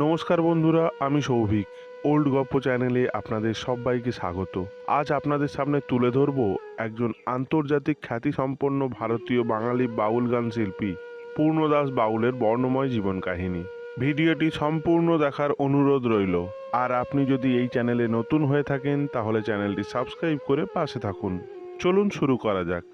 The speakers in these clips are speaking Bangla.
নমস্কার বন্ধুরা, আমি সৌভিক। ওল্ড গপ্প চ্যানেলে আপনাদের সবাইকে স্বাগত। আজ আপনাদের সামনে তুলে ধরব একজন আন্তর্জাতিক খ্যাতিসম্পন্ন ভারতীয় বাঙালি বাউল গান শিল্পী পূর্ণদাস বাউলের বর্ণময় জীবন কাহিনী। ভিডিওটি সম্পূর্ণ দেখার অনুরোধ রইল। আর আপনি যদি এই চ্যানেলে নতুন হয়ে থাকেন, তাহলে চ্যানেলটি সাবস্ক্রাইব করে পাশে থাকুন। চলুন শুরু করা যাক।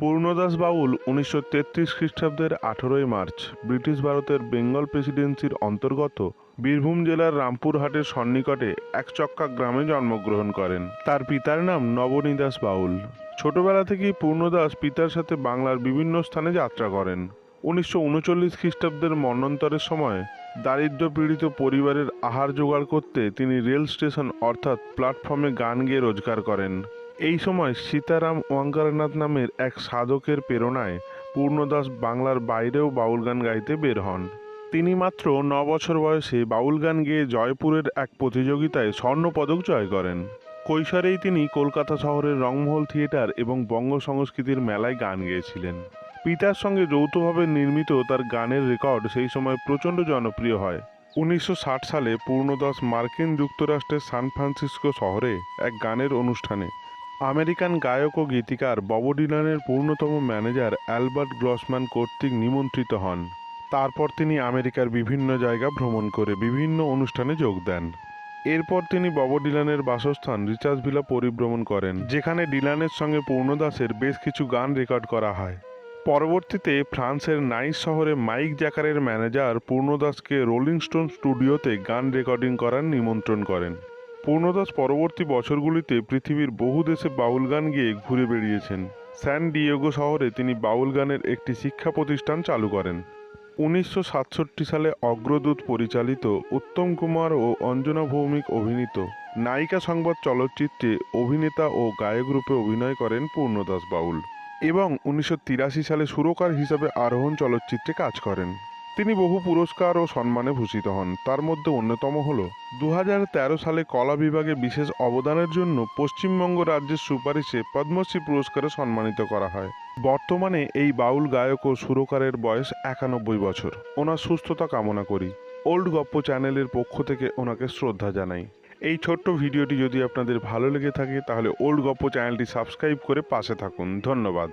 পূর্ণদাস বাউল উনিশশো তেত্রিশ খ্রিস্টাব্দের আঠেরোই মার্চ, ব্রিটিশ ভারতের বেঙ্গল প্রেসিডেন্সির অন্তর্গত বীরভূম জেলার রামপুরহাটের সন্নিকটে একচক্কা গ্রামে জন্মগ্রহণ করেন। তার পিতার নাম নবনীদাস বাউল। ছোটবেলা থেকেই পূর্ণদাস পিতার সাথে বাংলার বিভিন্ন স্থানে যাত্রা করেন। উনিশশো উনচল্লিশ খ্রিস্টাব্দের মন্বন্তরের সময় দারিদ্র পীড়িত পরিবারের আহার জোগাড় করতে তিনি রেল স্টেশন অর্থাৎ প্ল্যাটফর্মে গান গেয়ে রোজগার করেন। এই সময় সীতারাম ওয়াঙ্কারনাথ নামের এক সাধকের প্রেরণায় পূর্ণদাস বাংলার বাইরেও বাউল গান গাইতে বের হন। তিনি মাত্র ন বছর বয়সে বাউল গান গেয়ে জয়পুরের এক প্রতিযোগিতায় স্বর্ণপদক জয় করেন। কৈশোরেই তিনি কলকাতা শহরের রংমহল থিয়েটার এবং বঙ্গ সংস্কৃতির মেলায় গান গেয়েছিলেন। পিতার সঙ্গে যৌথভাবে নির্মিত তার গানের রেকর্ড সেই সময় প্রচণ্ড জনপ্রিয় হয়। উনিশশো ষাট সালে পূর্ণদাস মার্কিন যুক্তরাষ্ট্রের সান ফ্রান্সিসকো শহরে এক গানের অনুষ্ঠানে আমেরিকান গায়ক ও গীতিকার বব ডিলানের পূর্ণতম ম্যানেজার অ্যালবার্ট গ্রসম্যান কর্তৃক নিমন্ত্রিত হন। তারপর তিনি আমেরিকার বিভিন্ন জায়গা ভ্রমণ করে বিভিন্ন অনুষ্ঠানে যোগ দেন। এরপর তিনি বব ডিলানের বাসস্থান রিচার্জ ভিলা পরিভ্রমণ করেন, যেখানে ডিলানের সঙ্গে পূর্ণদাসের বেশ কিছু গান রেকর্ড করা হয়। পরবর্তীতে ফ্রান্সের নাইস শহরে মাইক জ্যাকারের ম্যানেজার পূর্ণদাসকে রোলিং স্টোন স্টুডিওতে গান রেকর্ডিং করার নিমন্ত্রণ করেন। পূর্ণদাস পরবর্তী বছরগুলিতে পৃথিবীর বহু দেশে বাউল গান গেয়ে ঘুরে বেড়িয়েছেন। স্যান ডিয়েগো শহরে তিনি বাউল গানের একটি শিক্ষা প্রতিষ্ঠান চালু করেন। উনিশশো সাতষট্টি সালে অগ্রদূত পরিচালিত উত্তম কুমার ও অঞ্জনা ভৌমিক অভিনীত নায়িকা সংবাদ চলচ্চিত্রে অভিনেতা ও গায়ক রূপে অভিনয় করেন পূর্ণদাস বাউল এবং উনিশশো তিরাশি সালে সুরকার হিসাবে আরোহণ চলচ্চিত্রে কাজ করেন। তিনি বহু পুরস্কার ও সম্মানে ভূষিত হন। তার মধ্যে অন্যতম হল দু হাজার তেরো সালে কলা বিভাগে বিশেষ অবদানের জন্য পশ্চিমবঙ্গ রাজ্যের সুপারিশে পদ্মশ্রী পুরস্কারে সম্মানিত করা হয়। বর্তমানে এই বাউল গায়ক ও সুরকারের বয়স একানব্বই বছর। ওনার সুস্থতা কামনা করি। ওল্ড গপ্প চ্যানেলের পক্ষ থেকে ওনাকে শ্রদ্ধা জানাই। এই ছোট্ট ভিডিওটি যদি আপনাদের ভালো লেগে থাকে, তাহলে ওল্ড গপ্প চ্যানেলটি সাবস্ক্রাইব করে পাশে থাকুন। ধন্যবাদ।